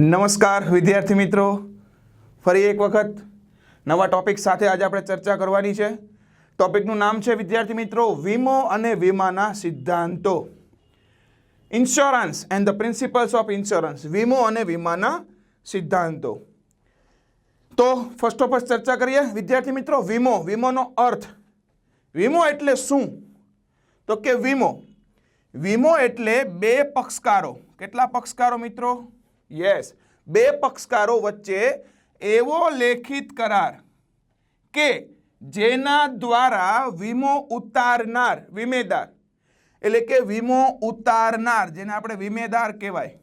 નમસ્કાર, વિદ્યાર્થી મિત્રો. ફરી એક વખત નવા ટોપિક સાથે આજે આપણે ચર્ચા કરવાની છે. ટોપિકનું નામ છે, વિદ્યાર્થી મિત્રો, વીમો અને વીમાના સિદ્ધાંતો. Insurance and the principles of insurance વીમો અને વીમાના સિદ્ધાંતો. તો ફર્સ્ટ ઓફ ફર્સ્ટ ચર્ચા કરીએ. વિદ્યાર્થી મિત્રો, વીમો. વીમોનો અર્થ, વીમો એટલે શું? તો કે વીમો. વીમો એટલે બે પક્ષકારો. કેટલા પક્ષકારો મિત્રો? યસ બે પક્ષકારો વચ્ચે એવો લેખિત કરાર કે જેના દ્વારા વીમો ઉતારનાર, વીમેદાર, એટલે કે વીમો ઉતારનાર, જેને આપણે વીમેદાર કહેવાય,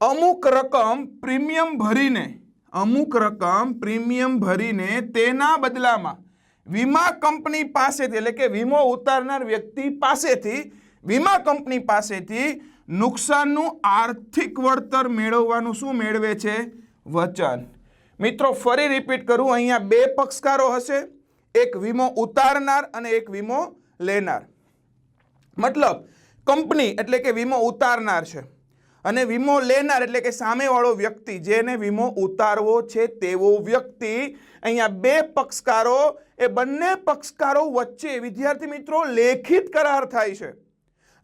અમુક રકમ પ્રીમિયમ ભરીને, અમુક રકમ પ્રીમિયમ ભરીને તેના બદલામાં વીમા કંપની પાસેથી, એટલે કે વીમો ઉતારનાર વ્યક્તિ પાસેથી, વીમા કંપની પાસેથી નુકસાનનું આર્થિક વળતર મેળવવાનું શું મેળવે છે? વચન. મિત્રો, ફરી રિપીટ કરું, અહીંયા બે પક્ષકારો હશે. એક વીમો ઉતારનાર અને એક વીમો લેનાર. મતલબ, કંપની એટલે કે વીમો ઉતારનાર છે. અને વીમો લેનાર એટલે કે સામેવાળો વ્યક્તિ, જેને વીમો ઉતારવો છે તેવો વ્યક્તિ. અહીંયા બે પક્ષકારો, એ બંને પક્ષકારો વચ્ચે, વિદ્યાર્થી મિત્રો, લેખિત કરાર થાય છે.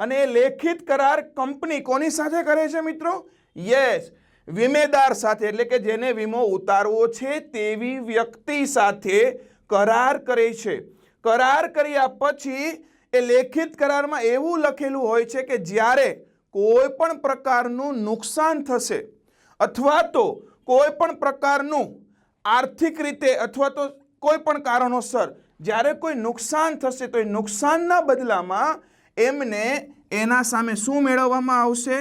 અને એ લેખિત કરાર કંપની કોની સાથે કરે છે મિત્રો? યસ, વીમેદાર સાથે, એટલે કે જેને વીમો ઉતારવો છે તેવી વ્યક્તિ સાથે કરાર કરે છે. કરાર કર્યા પછી એ લેખિત કરારમાં એવું લખેલું હોય છે કે જ્યારે કોઈ પણ પ્રકારનું નુકસાન થશે, અથવા તો કોઈ પણ પ્રકારનું આર્થિક રીતે, અથવા તો કોઈ પણ કારણોસર જ્યારે કોઈ નુકસાન થશે, તો એ નુકસાનના બદલામાં એમને એના સામે શું મેળવવામાં આવશે?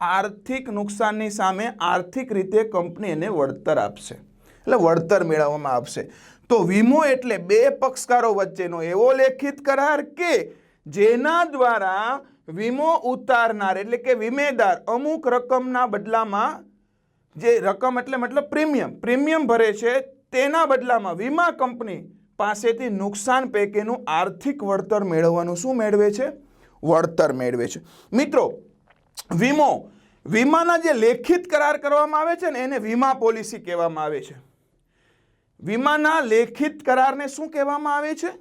આર્થિક નુકસાનની સામે આર્થિક રીતે કંપની એને વળતર આપશે. એટલે વળતર મેળવવામાં આવશે. તો વીમો એટલે બે પક્ષકારો વચ્ચેનો એવો લેખિત કરાર કે જેના દ્વારા વીમો ઉતારનાર એટલે કે વીમેદાર અમુક રકમના બદલામાં જે રકમ એટલે મતલબ પ્રીમિયમ પ્રીમિયમ ભરે છે, તેના બદલામાં વીમા કંપની પાસેથી નુકસાન પૈકીનું આર્થિક વળતર મેળવવાનું શું મેળવે છે? વળતર મેળવે છે. મિત્રો, વીમો, વીમાના જે લેખિત કરાર કરવામાં આવે છે ને, એને વીમા પોલિસી કહેવામાં આવે છે. વીમાના લેખિત કરારને શું કહેવામાં આવે છે?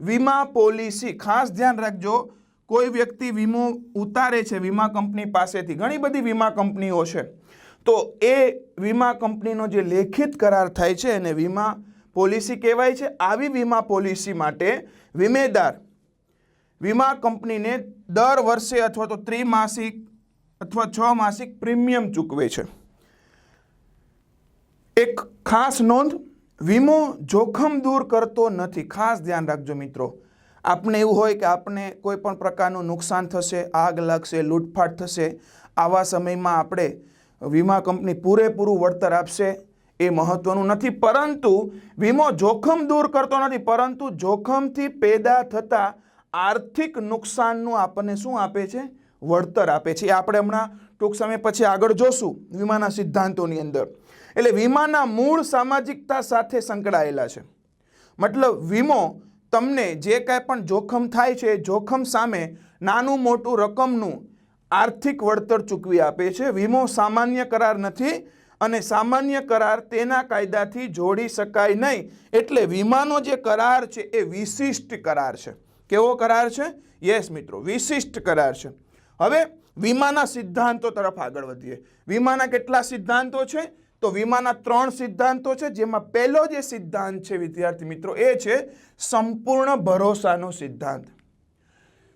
વીમા પોલિસી. ખાસ ધ્યાન રાખજો, કોઈ વ્યક્તિ વીમો ઉતારે છે વીમા કંપની પાસેથી, ઘણી બધી વીમા કંપનીઓ છે. તો એ વીમા કંપનીનો જે લેખિત કરાર થાય છે, એને વીમા પોલિસી કહેવાય છે. આવી વીમા પોલિસી માટે વીમેદાર વીમા કંપનીને દર વર્ષે અથવા તો ત્રિમાસિક અથવા છ માસિક પ્રીમિયમ ચૂકવે છે. એક ખાસ નોંધ, વીમો જોખમ દૂર કરતો નથી. ખાસ ધ્યાન રાખજો મિત્રો. આપણે એવું હોય કે આપણે કોઈ પણ પ્રકારનું નુકસાન થશે, આગ લાગશે, લૂંટફાટ થશે, આવા સમયમાં આપણે વીમા કંપની પૂરેપૂરું વળતર આપશે એ મહત્વનું નથી. પરંતુ વીમો જોખમ દૂર કરતો નથી, પરંતુ જોખમથી પેદા થતા આર્થિક નુકસાનનું આપણને શું આપે છે? વળતર આપે છે. આપણે હમણાં ટૂંક સમય પછી આગળ જોશું વીમાના સિદ્ધાંતોની અંદર. એટલે વીમાના મૂળ સામાજિકતા સાથે સંકળાયેલા છે. મતલબ વીમો તમને જે કાંઈ પણ જોખમ થાય છે જોખમ સામે નાનું મોટું રકમનું આર્થિક વળતર ચૂકવી આપે છે. વીમો સામાન્ય કરાર નથી અને સામાન્ય કરાર તેના કાયદાથી જોડી શકાય નહીં. એટલે વીમાનો જે કરાર છે, એ વિશિષ્ટ કરાર છે. કેવો કરાર છે? યસ મિત્રો, વિશિષ્ટ કરાર છે. હવે વીમાના સિદ્ધાંતો તરફ આગળ વધીએ. વીમાના કેટલા સિદ્ધાંતો છે? તો વીમાના ત્રણ સિદ્ધાંતો છે, જેમાં પહેલો જે સિદ્ધાંત છે, વિદ્યાર્થી મિત્રો, એ છે સંપૂર્ણ ભરોસાનો સિદ્ધાંત.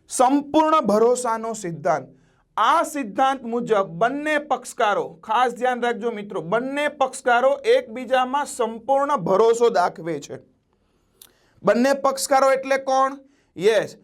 સંપૂર્ણ ભરોસાનો સિદ્ધાંત. આ સિદ્ધાંત મુજબ બંને પક્ષકારો, ખાસ ધ્યાન રાખજો મિત્રો, બંને પક્ષકારો એકબીજામાં સંપૂર્ણ ભરોસો દાખવે છે. બંને પક્ષકારો એટલે કોણ? યસ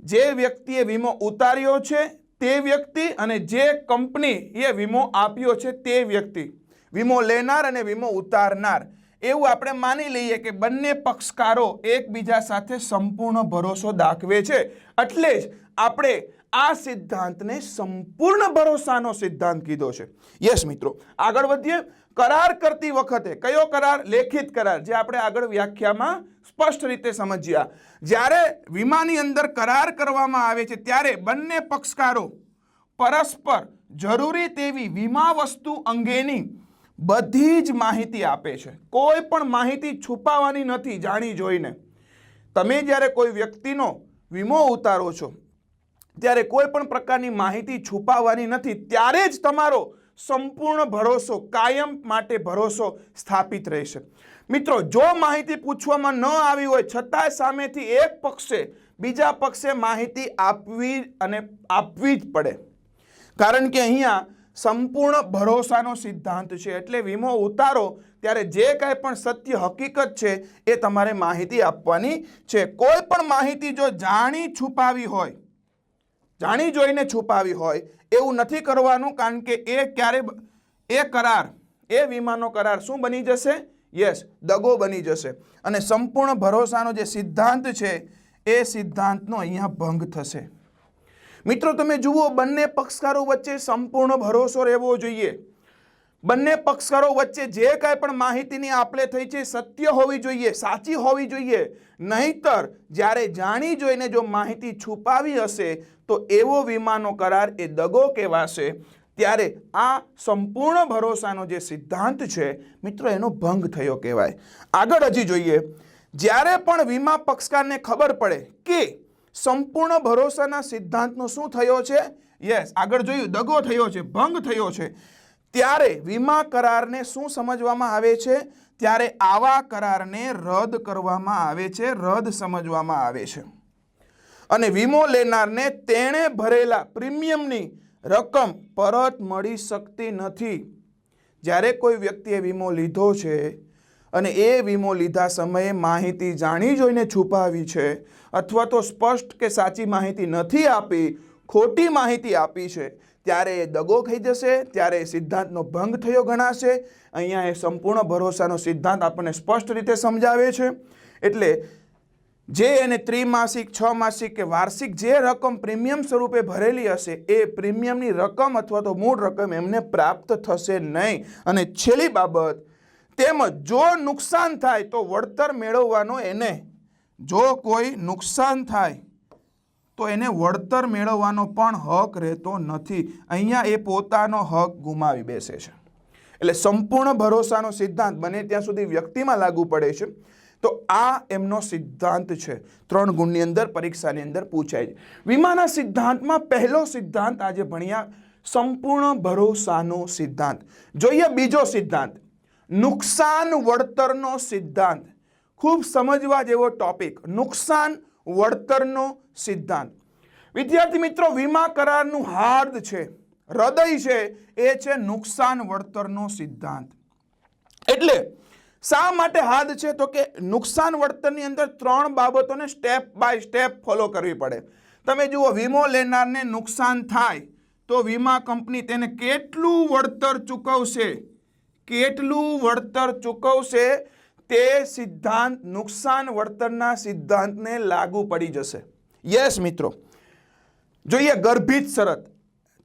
જે વ્યક્તિએ વીમો ઉતાર્યો છે તે વ્યક્તિ અને જે કંપનીએ વીમો આપ્યો છે તે વ્યક્તિ. વીમો લેનાર અને વીમો ઉતારનાર. એવું આપણે માની લઈએ કે બંને પક્ષકારો એકબીજા સાથે સંપૂર્ણ ભરોસો દાખવે છે. એટલે જ આપણે આ સિદ્ધાંતને સંપૂર્ણ ભરોસાનો સિદ્ધાંત કીધો છે. યસ મિત્રો. આગળ વધીએ. કરાર કરતી વખતે, કયો કરાર? લેખિત કરાર, જે આપણે આગળ વ્યાખ્યામાં સ્પષ્ટ રીતે સમજ્યા. જ્યારે વીમાની અંદર કરાર કરવામાં આવે છે, ત્યારે બંને પક્ષકારો પરસ્પર જરૂરી તેવી વીમા વસ્તુ અંગેની બધી જ માહિતી આપે છે. કોઈ પણ માહિતી છુપાવવાની નથી, જાણી જોઈને. તમે જ્યારે કોઈ વ્યક્તિનો વીમો ઉતારો છો, ત્યારે કોઈ પણ પ્રકારની માહિતી છુપાવવાની નથી, ત્યારે જ તમારો સંપૂર્ણ ભરોસો, કાયમ માટે ભરોસો સ્થાપિત રહેશે. મિત્રો, જો માહિતી પૂછવામાં ન આવી હોય, છતાંય સામેથી એક પક્ષે બીજા પક્ષે માહિતી આપવી અને આપવી જ પડે. કારણ કે અહીંયા સંપૂર્ણ ભરોસાનો સિદ્ધાંત છે. એટલે વીમો ઉતારો ત્યારે જે કાંઈ પણ સત્ય હકીકત છે એ તમારે માહિતી આપવાની છે. કોઈ પણ માહિતી જો જાણી છુપાવી હોય, જાણી જોઈને છુપાવી હોય એવું નથી કરવાનું કારણ કે એ ક્યારે એ કરાર, એ વીમાનો કરાર શું બની જશે? યસ દગો બની જશે. અને સંપૂર્ણ ભરોસાનો જે સિદ્ધાંત છે, એ સિદ્ધાંતનો અહીંયા ભંગ થશે. મિત્રો, તમે જુઓ, બંને પક્ષકારો વચ્ચે સંપૂર્ણ ભરોસો રહેવો જોઈએ. બંને પક્ષકારો વચ્ચે જે કાંઈ પણ માહિતીની આપલે થઈ છે, સત્ય હોવી જોઈએ, સાચી હોવી જોઈએ. નહીતર, જ્યારે જાણી જોઈને જો માહિતી છુપાવી હશે તો એવો વીમાનો કરાર એ દગો કહેવાશે. ત્યારે આ સંપૂર્ણ ભરોસાનો જે સિદ્ધાંત છે, મિત્રો, એનો ભંગ થયો કહેવાય. આગળ હજી જોઈએ. જ્યારે પણ વીમા પક્ષકારને ખબર પડે કે સંપૂર્ણ ભરોસાના સિદ્ધાંતનો શું થયો છે? યસ આગળ જોયું, દગો થયો છે, ભંગ થયો છે. ત્યારે વીમા કરારને શું સમજવામાં આવે છે? ત્યારે આવા કરારને રદ કરવામાં આવે છે, રદ સમજવામાં આવે છે. અને વીમો લેનારને તેણે ભરેલા પ્રીમિયમની રકમ પરત મળી શકતી નથી. જ્યારે કોઈ વ્યક્તિએ વીમો લીધો છે અને એ વીમો લીધા સમયે માહિતી જાણી જોઈને છુપાવી છે અથવા તો સ્પષ્ટ કે સાચી માહિતી નથી આપી, ખોટી માહિતી આપી છે, ત્યારે એ દગો થઈ જશે, ત્યારે એ સિદ્ધાંતનો ભંગ થયો ગણાશે. અહીંયા એ સંપૂર્ણ ભરોસાનો સિદ્ધાંત આપણને સ્પષ્ટ રીતે સમજાવે છે. એટલે જે એને ત્રિમાસિક છ માસિક કે વાર્ષિક જે રકમ પ્રીમિયમ સ્વરૂપે ભરેલી હશે, એ પ્રીમિયમની રકમ અથવા તો મૂળ રકમ એમને પ્રાપ્ત થશે નહીં. અને છેલ્લી બાબત, તેમજ જો નુકસાન થાય તો વળતર મેળવવાનો એને, જો કોઈ નુકસાન થાય, તો એને વળતર મેળવવાનો પણ હક રહેતો નથી. અહીંયા એ પોતાનો હક ગુમાવી બેસે છે. એટલે સંપૂર્ણ ભરોસાનો સિદ્ધાંત બને ત્યાં સુધી વ્યક્તિમાં લાગુ પડે છે. તો આ એમનો સિદ્ધાંત છે. ત્રણ ગુણની અંદર, પરીક્ષાની અંદર પૂછાય છે. વીમાના સિદ્ધાંતમાં પહેલો સિદ્ધાંત આજે ભણ્યા, સંપૂર્ણ ભરોસાનો સિદ્ધાંત. જોઈએ બીજો સિદ્ધાંત. નુકસાન વળતરનો સિદ્ધાંત. ખૂબ સમજવા જેવો ટોપિક નુકસાન વળતરનો સિદ્ધાંત. વિદ્યાર્થી મિત્રો, વીમા કરારનું હાર્દ છે, હૃદય છે, એ છે નુકસાન વળતરનો સિદ્ધાંત. એટલે શા માટે હાદ છે? તો કે નુકસાન વળતરની અંદર ત્રણ બાબતોને સ્ટેપ બાય સ્ટેપ ફોલો કરવી પડે. તમે જુઓ, વીમો લેનારને નુકસાન થાય તો વીમા કંપની તેને કેટલું વળતર ચૂકવશે? કેટલું વળતર ચૂકવશે? તે સિદ્ધાંત, નુકસાન વળતરના સિદ્ધાંતને લાગુ પડી જશે. યસ મિત્રો. જોઈએ, ગર્ભિત શરત.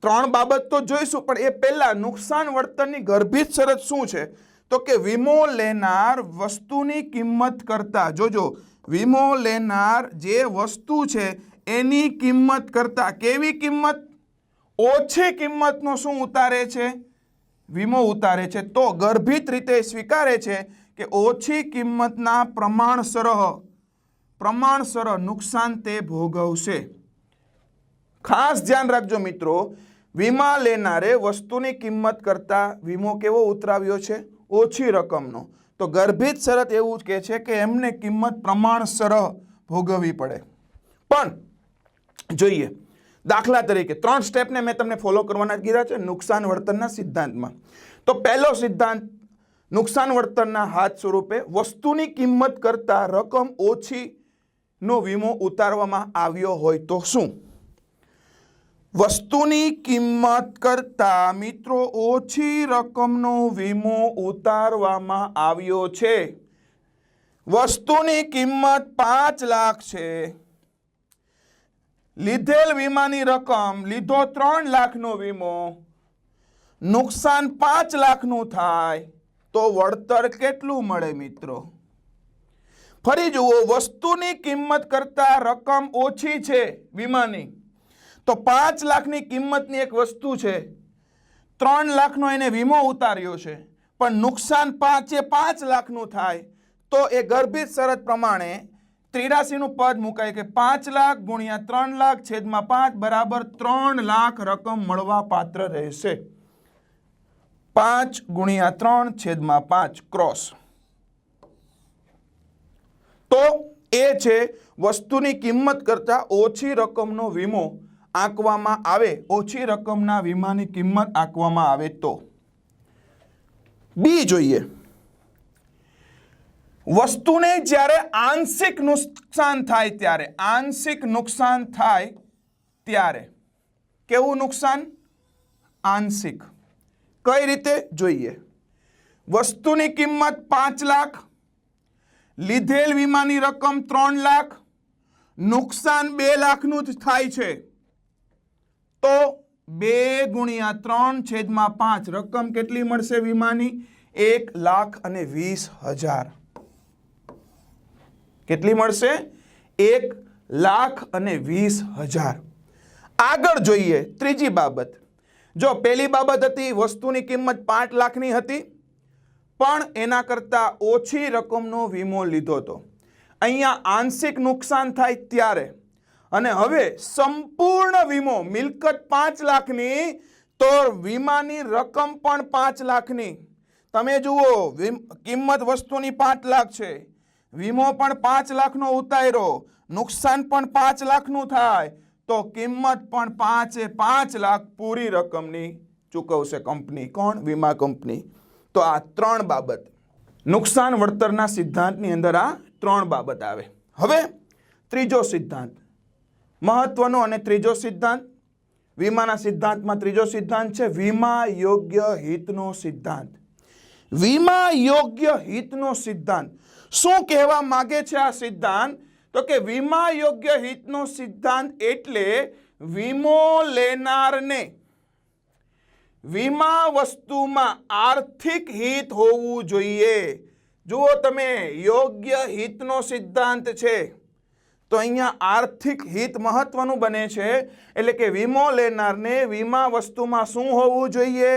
ત્રણ બાબત તો જોઈશું, પણ એ પહેલાં નુકસાન વળતરની ગર્ભિત શરત શું છે? તો કે વીમો લેનાર વસ્તુની કિંમત કરતા, જોજો, વીમો લેનાર જે વસ્તુ છે, એની કિંમત કરતા કેવી કિંમત? ઓછી કિંમતનો શું ઉતારે છે? વીમો ઉતારે છે. તો ગર્ભિત રીતે સ્વીકારે છે કે ઓછી કિંમતના પ્રમાણસર પ્રમાણસર નુકસાન તે ભોગવશે. ખાસ ધ્યાન રાખજો મિત્રો, વીમા લેનારે વસ્તુની કિંમત કરતાં વીમો કેવો ઉતરાવ્યો છે? ઓછી રકમનો. તો ગર્ભિત શરત એવું જ કહે છે કે એમને કિંમત પ્રમાણસર ભોગવવી પડે. પણ જોઈએ, દાખલા તરીકે ત્રણ સ્ટેપને મેં તમને ફોલો કરવાના જ કીધા છે નુકસાન વર્તનના સિદ્ધાંતમાં. તો પહેલો સિદ્ધાંત, નુકસાન વર્તનના હાથ સ્વરૂપે વસ્તુની કિંમત કરતાં રકમ ઓછીનો વીમો ઉતારવામાં આવ્યો હોય તો શું? વસ્તુની કિંમત કરતા મિત્રો ઓછી રકમનો વીમો ઉતારવામાં આવ્યો છે. વસ્તુની કિંમત પાંચ લાખ છે. લીધેલ વીમાની રકમ, લીધો ત્રણ લાખનો વીમો, નુકસાન પાંચ લાખનું થાય તો વળતર કેટલું મળે મિત્રો? ફરી જુઓ, વસ્તુની કિંમત કરતા રકમ ઓછી છે વીમાની. તો પાંચ લાખની કિંમતની એક વસ્તુ છે. ત્રણ લાખનો એને વીમો ઉતાર્યો છે. પણ નુકસાન પાંચે પાંચ લાખનું થાય. તો એ ગર્ભિત શરત પ્રમાણે ત્રિરાશીનું પદ મુકાય કે પાંચ લાખ ગુણ્યા ત્રણ લાખ છેદમાં પાંચ બરાબર ત્રણ લાખ રકમ મળવા પાત્ર રહેશે. પાંચ ગુણ્યા ત્રણ છેદમાં પાંચ ક્રોસ. તો એ છે વસ્તુની કિંમત કરતાં ઓછી રકમનો વીમો આંકવામાં આવે, ઓછી રકમના વીમાની કિંમત આંકવામાં આવે તો. બી જોઈએ. વસ્તુને જ્યારે આંશિક નુકસાન થાય ત્યારે, આંશિક નુકસાન થાય ત્યારે. કેવું નુકસાન? આંશિક. કઈ રીતે? જોઈએ. વસ્તુની કિંમત પાંચ લાખ, લીધેલ વીમાની રકમ ત્રણ લાખ, નુકસાન બે લાખનું જ થાય છે. તો બે ગુણ્યા ત્રણ છેદમાં પાંચ રકમ કેટલી મળશે વીમાની? એક લાખ અને વીસ હજાર. કેટલી મળશે? એક લાખ અને વીસ હજાર. આગળ જોઈએ ત્રીજી બાબત. જો પહેલી બાબત હતી, વસ્તુની કિંમત પાંચ લાખની હતી, પણ એના કરતાં ઓછી રકમનો વીમો લીધો હતો. અહીંયા આંશિક નુકસાન થાય ત્યારે અને હવે સંપૂર્ણ વીમો, મિલકત પાંચ લાખની, તો વીમાની રકમ પણ પાંચ લાખની. તમે જુઓ કિંમત વસ્તુની પાંચ લાખ છે. વીમો પણ પાંચ લાખનો ઉતાર્યો. નુકસાન પણ પાંચ લાખનું થાય. તો કિંમત પણ પાંચે પાંચ લાખ પૂરી રકમની ચૂકવશે કંપની. કોણ? વીમા કંપની. તો આ ત્રણ બાબત. નુકસાન વળતરના સિદ્ધાંતની અંદર આ ત્રણ બાબત આવે. હવે ત્રીજો સિદ્ધાંત. મહત્વનો અને ત્રીજો સિદ્ધાંત? વીમાના સિદ્ધાંતમાં ત્રીજો સિદ્ધાંત છે વીમા યોગ્ય હિતનો સિદ્ધાંત. વીમા યોગ્ય હિતનો સિદ્ધાંત. શું કહેવા માગે છે આ સિદ્ધાંત? તો કે વીમા યોગ્ય હિતનો સિદ્ધાંત એટલે વીમો લેનારને વીમા વસ્તુમાં આર્થિક હિત હોવું જોઈએ. જુઓ તમે, યોગ્ય હિતનો સિદ્ધાંત છે. તો અહીંયા આર્થિક હિત મહત્વનું બને છે. એટલે કે વીમો લેનારને વીમા વસ્તુમાં શું હોવું જોઈએ?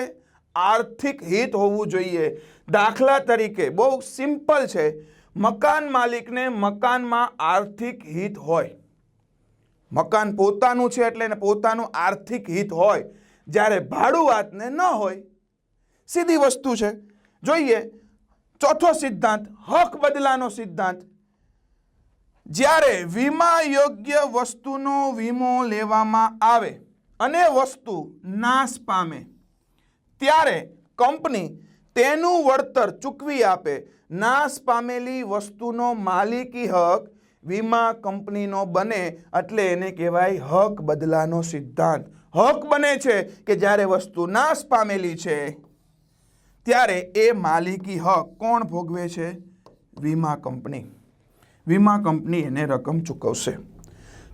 આર્થિક હિત હોવું જોઈએ. દાખલા તરીકે બહુ સિમ્પલ છે. મકાન માલિકને મકાનમાં આર્થિક હિત હોય. મકાન પોતાનું છે એટલે એને પોતાનું આર્થિક હિત હોય. જ્યારે ભાડુઆતને ન હોય, સીધી વસ્તુ છે. જોઈએ, ચોથો સિદ્ધાંત, હક બદલાનો સિદ્ધાંત. જ્યારે વીમા યોગ્ય વસ્તુનો વીમો લેવામાં આવે અને વસ્તુ નાશ પામે, ત્યારે કંપની તેનું વળતર ચૂકવી આપે. નાશ પામેલી વસ્તુનો માલિકી હક વીમા કંપનીનો બને એટલે એને કહેવાય હક બદલાનો સિદ્ધાંત. હક બને છે કે જ્યારે વસ્તુ નાશ પામેલી છે, ત્યારે એ માલિકી હક કોણ ભોગવે છે? વીમા કંપની. વીમા કંપની એને રકમ ચૂકવશે.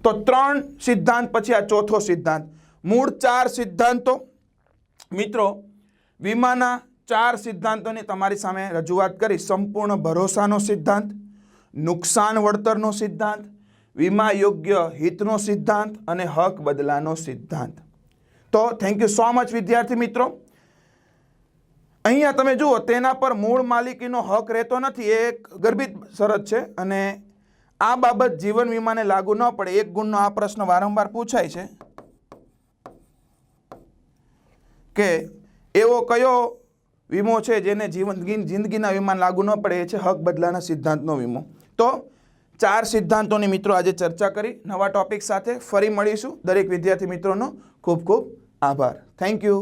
તો ત્રણ સિદ્ધાંત, પછી આ ચોથો સિદ્ધાંત. મૂળ ચાર સિદ્ધાંતો. મિત્રો, વીમાના ચાર સિદ્ધાંતોની તમારી સામે રજૂઆત કરી. સંપૂર્ણ ભરોસાનો સિદ્ધાંત, નુકસાન વળતરનો સિદ્ધાંત, વીમા યોગ્ય હિતનો સિદ્ધાંત અને હક બદલાનો સિદ્ધાંત. તો થેન્ક યુ સો મચ વિદ્યાર્થી મિત્રો. અહીંયા તમે જુઓ, તેના પર મૂળ માલિકીનો હક રહેતો નથી. એ એક ગર્ભિત શરત છે અને આ બાબત જીવન વીમાને લાગુ ન પડે. એક ગુણનો આ પ્રશ્ન વારંવાર પૂછાય છે કે એવો કયો વીમો છે જેને જીવન જિંદગીના વીમા લાગુ ન પડે? એ છે હક બદલાના સિદ્ધાંતનો વીમો. તો ચાર સિદ્ધાંતોની મિત્રો આજે ચર્ચા કરી. નવા ટોપિક સાથે ફરી મળીશું. દરેક વિદ્યાર્થી મિત્રોનો ખૂબ ખૂબ આભાર. Thank you.